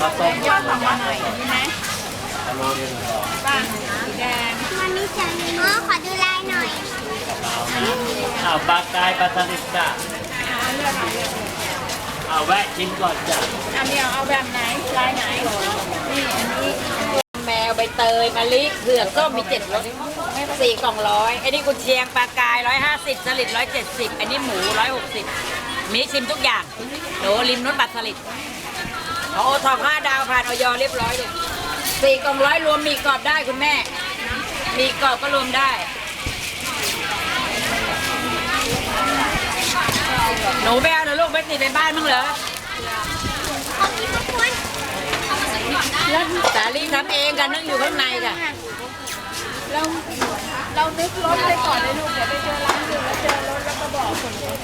ยวข้าวต้มยอดของมันหน่อยใช่ไหมโลนึงสองป้าสีแดงมันนี่จังอ๋อขอดูลายหน่อยอ้าวปลากรายปลาสลิดจ้ะเอาเลือกเอาเลือกเอาแวะชิมก่อนจ้ะอันเดียวเอาแบบไหนลายไหนนี่อันนี้แมวใบเตยมะลิเผือกก็มีเจ็ดรสสี่กล่องร้อยไอ้นี่กุนเชียงปลากายร้อยห้าสิบสลิดร้อยเจ็ดสิบอันนี้หมูร้อยหกสิบมีชิมทุกอย่างโหริมนุ้นบัตรสลิด ขอโอทองห้าดาวผ่านออยเรียบร้อยเลยสี่กล่องร้อยรวมมีกรอบได้คุณแม่ มีกรอบก็รวมได้หนูไปเอาเหรอลูกไม่ติดไปบ้านมั้งเหรอขอบคุณทุกคนสาลีทำเองกันนั่งอยู่ข้างในค่ะเราเรานึกรถไปก่อนเลยลูกเดี๋ยวไปเจอร้านอื่นแล้วเจอรถแล้วก็บอกคนเดียว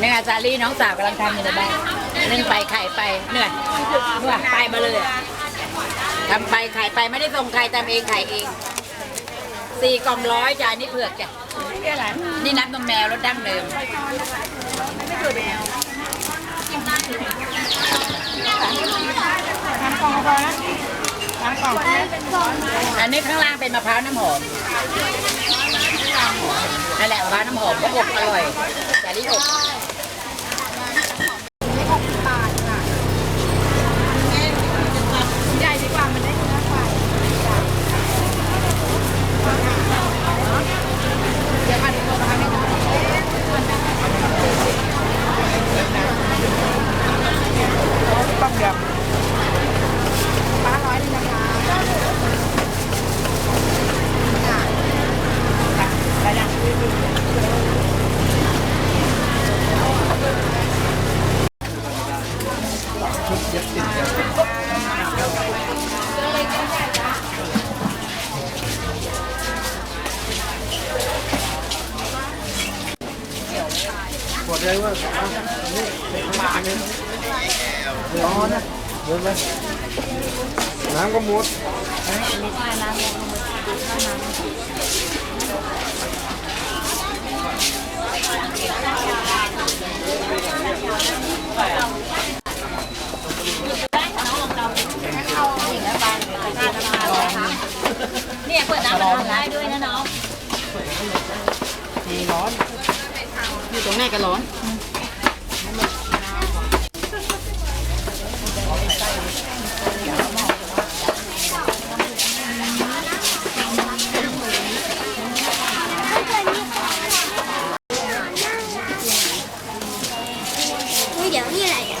เนี่ยสาลีน้องสาวกำลังทำอยู่ในบ้าน นึ่งไปไข่ไปเหนื่อยเหนื่อยไปมาเลยทำไปไข่ไปไม่ได้ส่งใครทำเองไข่เองสี่กล่องร้อยจ้ะอันนี่เผือกจ้ะนี่นี่น้ำนมแมวรสดั้งเดิมอันนี้ข้างล่างเป็นมะพร้าวน้ำหอมนั่นแหละมะพร้าวน้ำหอมก็อบอร่อยสาลีอบ นี่ยเปิดน้ำมันได้ด้วยนะน้องอยู่ตรงไหนก็ร้อน อุ้ยเดี๋ยวนี่อะไรอะ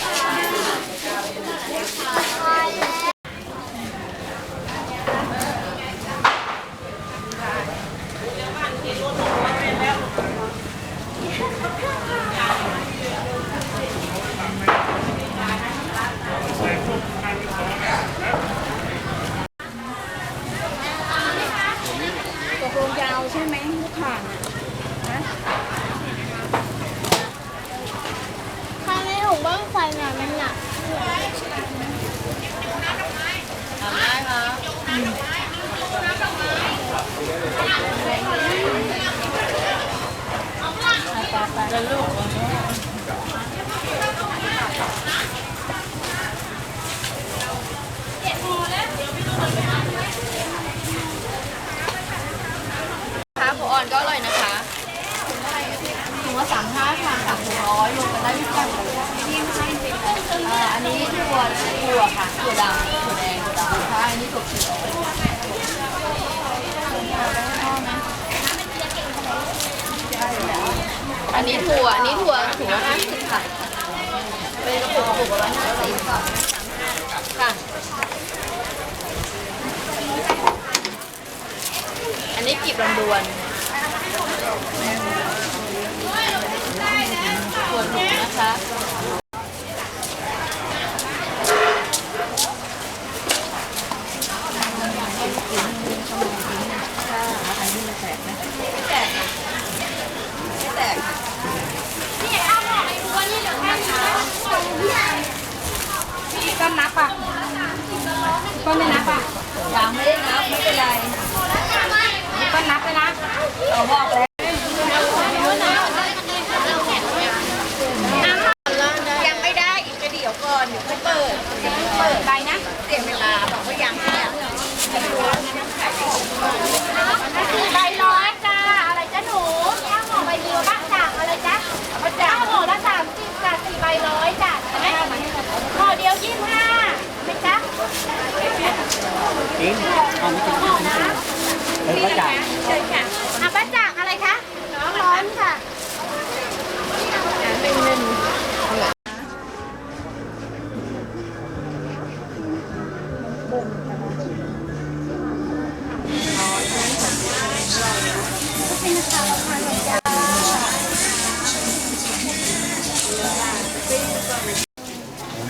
ตกลงยาวใช่ไหมลูกข่างอะ ทำไมถุงบ้างไฟน่ะมันหนัก ทำได้ค่ะ เแล้วลูก ค่ะผัวอ่อนก็อร่อยนะคะถุงละสามห้าค่ะสามถุงร้อยรวมกันได้ทุกอย่างเลย อ่าอันนี้ถั่วถั่วค่ะถั่วดำถั่วแดงถั่วดำใช่อันนี้ถั่วเขียวอันนี้ถั่วอันนี้ถั่วถุงละห้าสิบค่ะเป็นกระปุกกระปุกละห้าสิบค่ะค่ะ อันนี้กีบลำดวนส่วนหมูนะคะ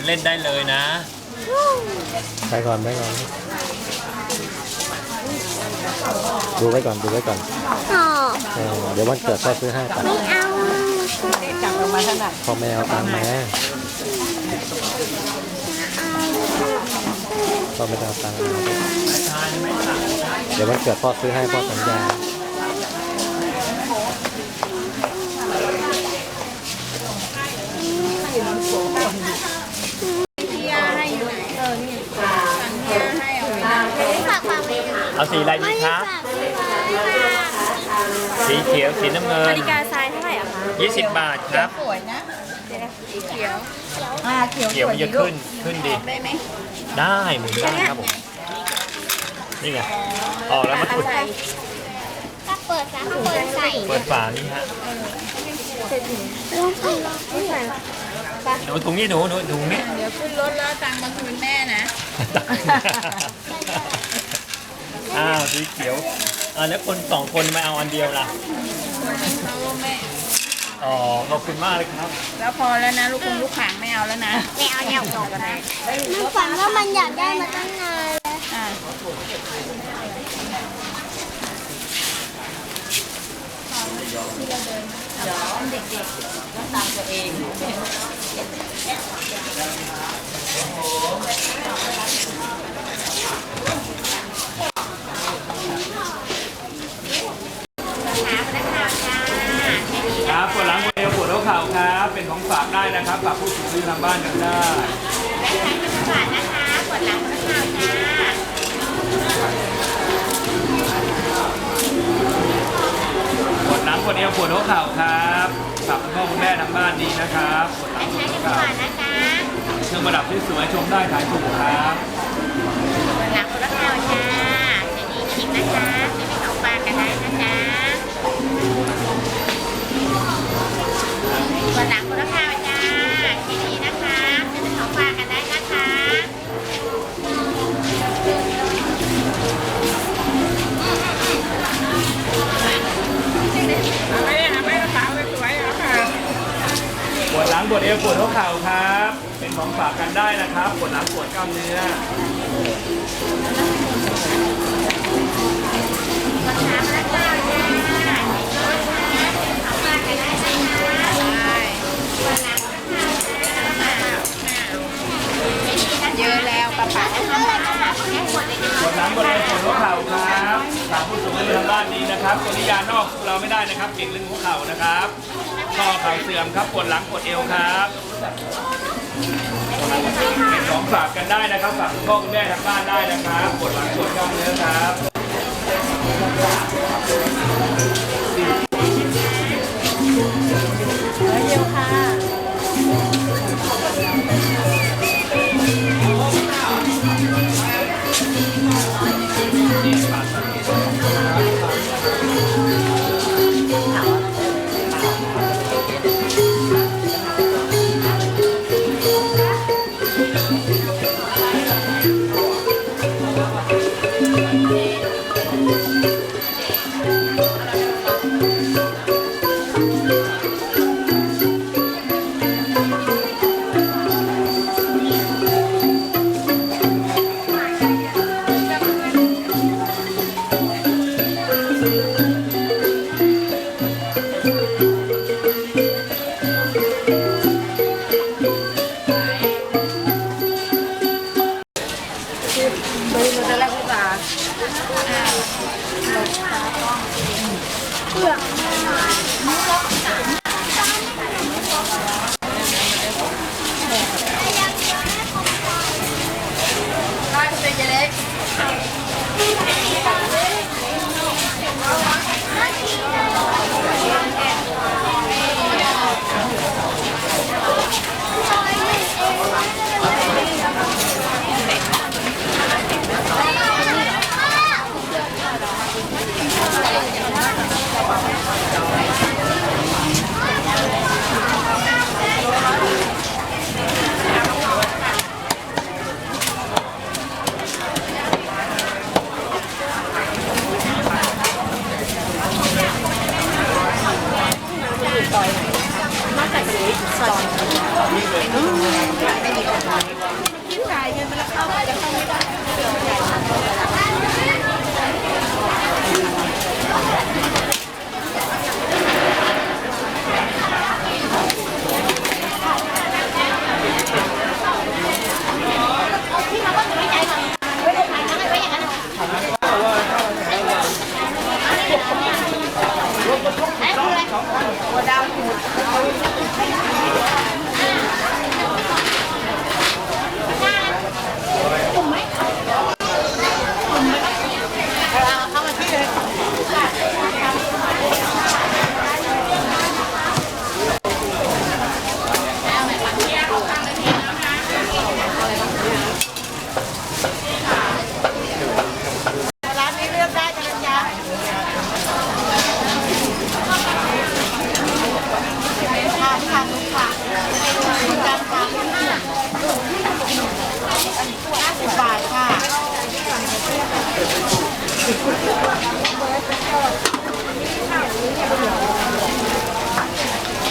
เล่นได้เลยนะ ไปก่อนไปก่อน ดูไว้ก่อนดูไว้ก่อนเออเดี๋ยววันเกิดพ่อซื้อให้ก่อนจับลงมาเท่าไหร่พ่อแม่เอาตังค์มาพ่อไม่ได้เอาตังค์มาเดี๋ยววันเกิดพ่อซื้อให้พ่อสัญญา เอาสีอะไรดีครับสีเขียวสีน้ำเงินนาฬิกาทรายเท่าไหร่อะคะ20บาทครับ สวยนะสีเขียวอ่าเขียวเขียวมันจะขึ้นขึ้นดีได้ไหมได้หมุนได้ครับผมนี่ไงออกแล้วมันขุดถ้าเปิดซะเปิดใส่เปิดฝานี่ฮะหนูถุงนี้หนูหนูถุงนี้เดี๋ยวขึ้นรถแล้วตังค์มาคืนแม่นะ อ้าวสีเขียวอ่าแล้วคนสองคนไม่เอาอันเดียวล่ะอ๋อขอบคุณมากเลยครับ แล้วพอแล้วนะลูกคงลูกขางไม่เอาแล้วนะ ไม่เอาเนี่ยจบกันเลยมันฝันว่ามันอยากได้มาตั้งนานแล้วอ่าตามตัวเอง ครับ ปวดหลังปวดเอวปวดหัวเข่าครับ เป็นของฝากได้นะครับฝากผู้สูงอายุทางบ้านกันได้ ได้ทั้งฝากนะคะป วดหลังปวดเอวปวดข้อเข่าครับ เป็นของฝากกันได้นะครับปวดหลังปวดกล้ามเนื้อเยอะแล้ว ระป๋าปวดหลังปวดเอวปวดหัวเข่าครับฝากผู้สูงอายุทางบ้านดีนะครับตัวนี้ยานอกเราไม่ได้นะครับเก่งเรื่องหัวเข่านะครับข้อเข่าเสื่อมครับปวดหลังปวดเอวครับเป็นของฝากกันได้นะครับฝากคุณพ่อคุณแม่ทางบ้านได้นะครับปวดหลังปวดกล้ามเนื้อครับ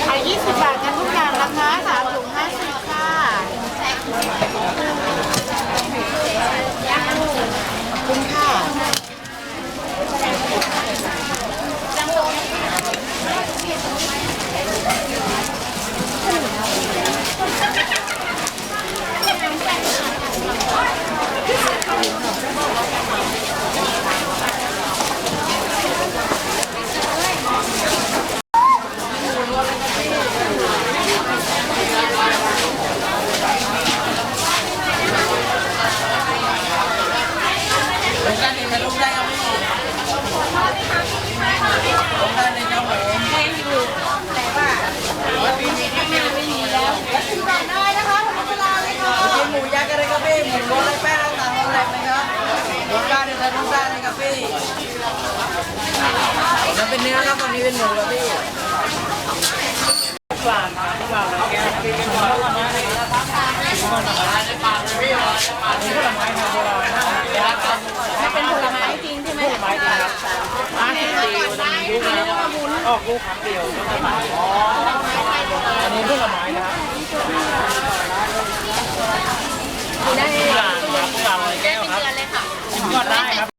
ขายยี่สิบบาทกันะกอย่างราคาสามถุงห้าสิบค่ะขอบคุณค่ะ ได้นะคะขอบคุณลาเลยค่ะ กินหมูยักษ์อะไรครับพี่ หมูโรยแป้งต่างๆอะไรไหมครับหมูก้านในไทยทุกด้านเลยครับพี่มันเป็นเนื้อครับตอนนี้เป็นหมูครับพี่ ถ้าเป็นผลไม้จริงใช่ไหม ห้าสิบปีจะมีลูกนะครับ ออกลูกครั้งเดียวอันนี้ผลไม้นะครับได้ทุกอย่างครับทุกอย่างเลยแก้วครับยอดได้ครับ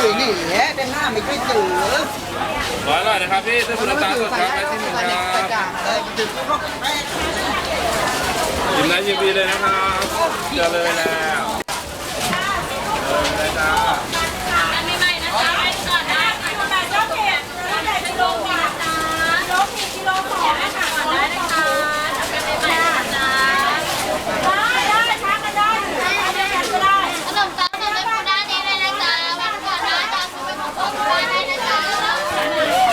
เจืดนี่แหละเป็นหน้า ไม่ช่วยจืดร้อยอร่อยนะครับพี่ซื้อคุณน้ำตาลสดครับไปที่หนึ่งครับจางเลยจืดก็แป๊ะยิมนะยิมดีเลยนะครับเจอเลยแล้วเจอเลยจ้า ขนมตาลสดในปูด้านนี้เลยนะจ๊ะวันก่อนนะจ๊ะซื้อไปหมดของปูได้นะจ๊ะ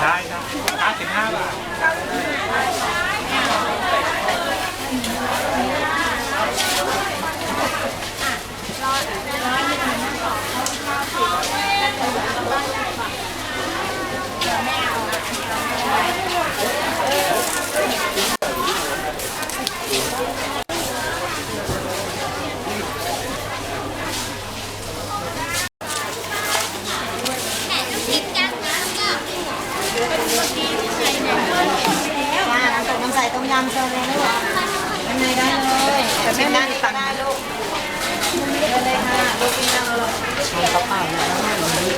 ได้ครับห้าสิบห้าบาท น้ำใส่ต้มยำเชิญเลยลูกข้างในได้ เลยแต่แม่นั่งตักได้ลูกเลยค่ะลูกกินน้ำเราเขาเปล่านะ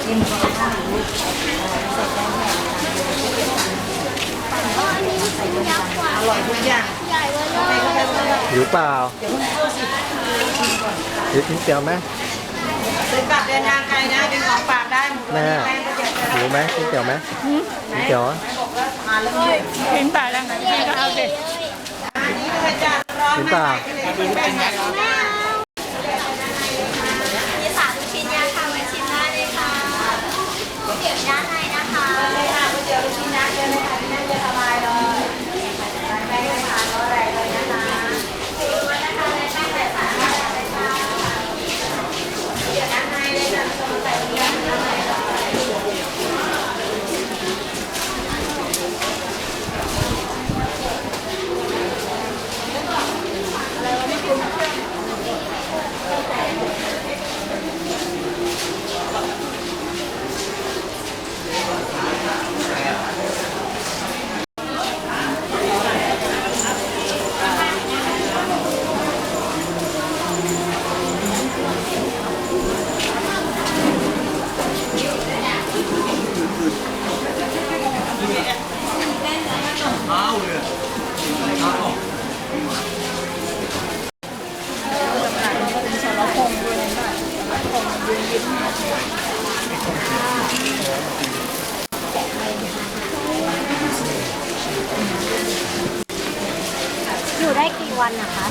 จิ้มเขาข้าวลูกอร่อยทุกอย่างไปก็ไปเลยหิวเปล่าเดี๋ยวเพิ่งเข้าสิหิวกินเจียวไหมซื้อกลับเดินทางไกลนะเป็นของฝากได้หมูแม่แป้งก็เจ็บเลยหิวไหมกินเจียวไหมกินเจียวอะมาเลยกินไปแล้วไงก็เอาสิอันนี้ด้วยจ้ะ ร้อนกินเปล่า มีสามชิ้นยาค่ะไว้ชิ้นได้เลยค่ะเก็บด้านในนะคะ เลยค่ะก๋วยเตี๋ยวลูกชิ้นนะเชิญเลยค่ะที่นั่งจะสบายเลยไปเลยค่ะรอแรงเลยนะคะเดี๋ยวด้านในเลยจ้ะสมใส่เนื้อด้านในเลย อยู่ได้กี่ วันนะคะ